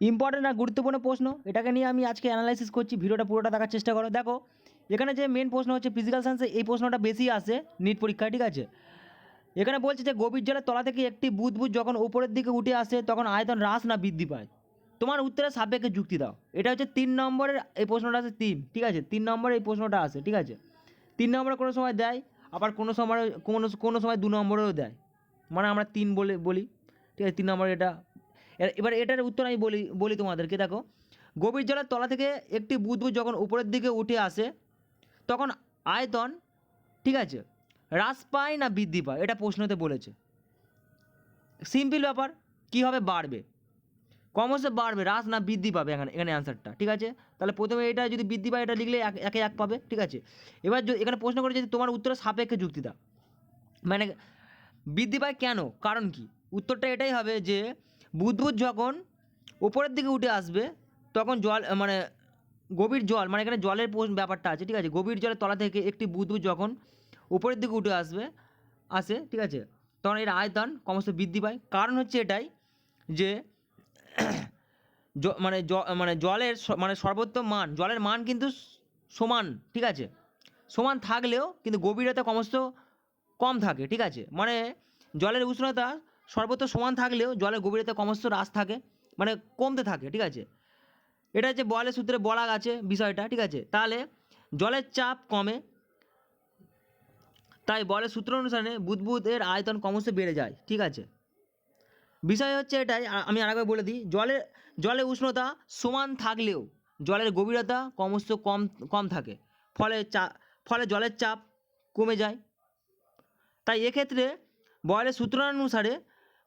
Important আর গুরুত্বপূর্ণ প্রশ্ন। এটাকে নিয়ে আমি আজকে অ্যানালাইসিস করছি, ভিডিওটা পুরোটা দেখার চেষ্টা করো। দেখো, এখানে যে মেন প্রশ্ন হচ্ছে ফিজিক্যাল সায়েন্সে এই প্রশ্নটা বেশি আসে নিট পরীক্ষায় ঠিক আছে? এখানে বলছে যে গভীর জলের তলা থেকে একটি বুদবুদ যখন উপরের দিকে উঠে আসে, তখন আয়তন হ্রাস না বৃদ্ধি পায়। তোমার উত্তরের সাপেক্ষে যুক্তি দাও। এটা হচ্ছে তিন নম্বরের, এই প্রশ্নটা আছে তিন, ঠিক আছে? তিন নম্বরে এই প্রশ্নটা আসে, ঠিক আছে? তিন নম্বরে কোনো সময় দেয়, আবার কোনো সময়, কোনো কোনো সময় দু নম্বরেও দেয়। মানে আমরা তিন বলে, বলি, ঠিক আছে? তিন নম্বরে এটা এবার এটার উত্তর আমি বলি বলি তোমাদেরকে, দেখো। গভীর জলের তলা থেকে একটি বুদবুদ যখন উপরের দিকে উঠে আসে, তখন আয়তন, ঠিক আছে, হ্রাস পায় না বৃদ্ধি পায়, এটা প্রশ্নতে বলেছে। সিম্পল ব্যাপার, কী হবে? বাড়বে। ক্রমশ বাড়বে, হ্রাস না বৃদ্ধি পাবে এখানে এখানে অ্যান্সারটা ঠিক আছে? তাহলে প্রথমে এটা যদি বৃদ্ধি পায়, এটা লিখলে এক, একে পাবে, ঠিক আছে? এবার এখানে প্রশ্ন করে যদি তোমার উত্তরের সাপেক্ষে যুক্তি দাও মানে বৃদ্ধি পায় কেন? কারণ কি? উত্তরটা এটাই হবে যে বুদবুদ যখন উপরের দিকে উঠে আসবে, তখন জল মানে গভীর জল মানে এখানে জলের ব্যাপারটা আছে, ঠিক আছে? গভীর জলের তলা থেকে একটি বুদবুদ যখন উপরের দিকে উঠে আসবে, আসে, ঠিক আছে? তখন এর আয়তন ক্রমশ বৃদ্ধি পায়। কারণ হচ্ছে এটাই যে মানে মানে জলের মানে সর্বোত্তম মান, জলের মান কিন্তু সমান, ঠিক আছে? সমান থাকলেও কিন্তু গভীরতা ক্রমশ কম থাকে, ঠিক আছে? মানে জলের উষ্ণতা সর্বত্র সমান থাকলেও জলের গভীরতা ক্রমশ হ্রাস থাকে মানে কমতে থাকে, ঠিক আছে? এটা হচ্ছে বলের সূত্রে বলা আছে বিষয়টা, ঠিক আছে? তাহলে জলের চাপ কমে, তাই বলের সূত্র অনুসারে বুদবুদের আয়তন ক্রমশ বেড়ে যায়, ঠিক আছে? বিষয় হচ্ছে এটাই আমি আরেকবার বলে দিই জলের জলের উষ্ণতা সমান থাকলেও জলের গভীরতা ক্রমশ কম কম থাকে, ফলে চা, ফলে জলের চাপ কমে যায়। তাই এক্ষেত্রে বয়েলের সূত্রানুসারে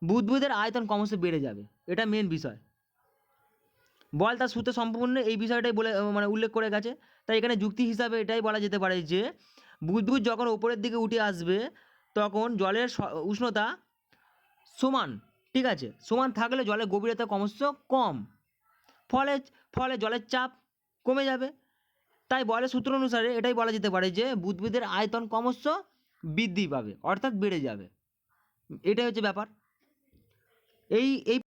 বুদবুদের আয়তন ক্রমশ বেড়ে যাবে। এটা মেন বিষয়। বল তার সূত্রে সম্পূর্ণ এই বিষয়টাই বলে মানে উল্লেখ করে গেছে। তাই এখানে যুক্তি হিসাবে এটাই বলা যেতে পারে যে বুদবুদ যখন ওপরের দিকে উঠে আসবে, তখন জলের উষ্ণতা সমান, ঠিক আছে? সমান থাকলে জলের গভীরতা ক্রমশ কম। ফলে ফলে জলের চাপ কমে যাবে। তাই বলের সূত্র অনুসারে এটাই বলা যেতে পারে যে বুদবুদের আয়তন ক্রমশ বৃদ্ধি পাবে, অর্থাৎ বেড়ে যাবে। এটাই হচ্ছে ব্যাপার। এই এই